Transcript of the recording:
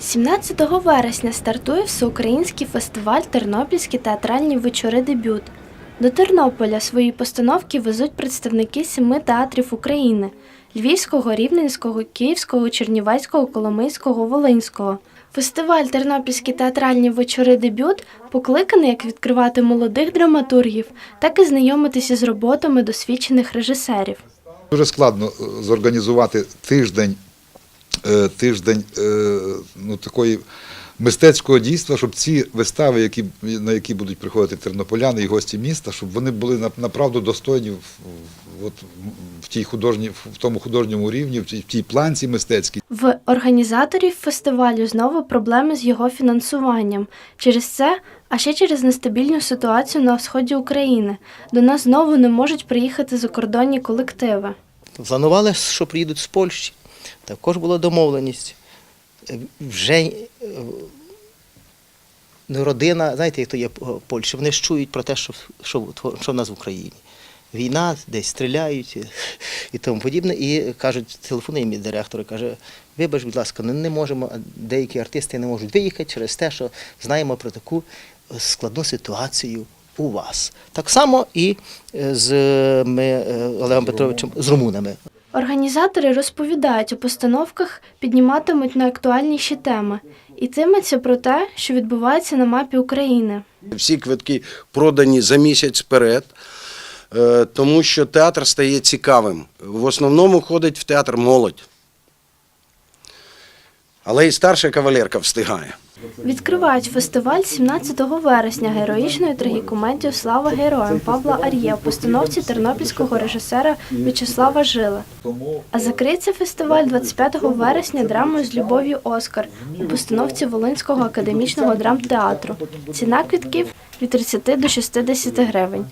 17 вересня стартує всеукраїнський фестиваль Тернопільські театральні вечори дебют. До Тернополя свої постановки везуть представники семи театрів України: Львівського, Рівненського, Київського, Чернівецького, Коломийського, Волинського. Фестиваль Тернопільські театральні вечори дебют покликаний як відкривати молодих драматургів, так і знайомитися з роботами досвідчених режисерів. Дуже складно е, зорганізувати тиждень, тиждень е, ну, такої мистецького дійства, щоб ці вистави, які, на які будуть приходити тернополяни і гості міста, щоб вони були на- направду достойні в, в- от, в, тій художній, в тому художньому рівні, в тій, в тій планці мистецькій. В організаторів фестивалю знову проблеми з його фінансуванням. Через це, а ще через нестабільну ситуацію на сході України, до нас знову не можуть приїхати закордонні колективи. Планували, що приїдуть з Польщі. Також була домовленість. Е, Вже е, ну, родина, знаєте, як то є в Польщі, вони ж чують про те, що, що, що в нас в Україні. Війна, десь стріляють і, тому подібне. І кажуть, телефонує мій директор і каже, вибач, будь ласка, ну не можемо, деякі артисти не можуть виїхати через те, що знаємо про таку складну ситуацію у вас. Так само і е, з е, ми, е, Олегом Петровичем, з румунами. Організатори розповідають, у постановках підніматимуть найактуальніші теми. Йтиметься про те, що відбувається на мапі України. Всі квитки продані за місяць вперед, е, тому що театр стає цікавим. В основному ходить в театр молодь. Але і старша кавалерка встигає. Відкривають фестиваль 17 вересня героїчною трагікомедією Слава героям Павла Ар'є в постановці тернопільського режисера В'ячеслава Жила. А закриється фестиваль 25 вересня драмою з любов'ю Оскар у постановці Волинського академічного драмтеатру. Ціна квитків від 30 до 60 гривень.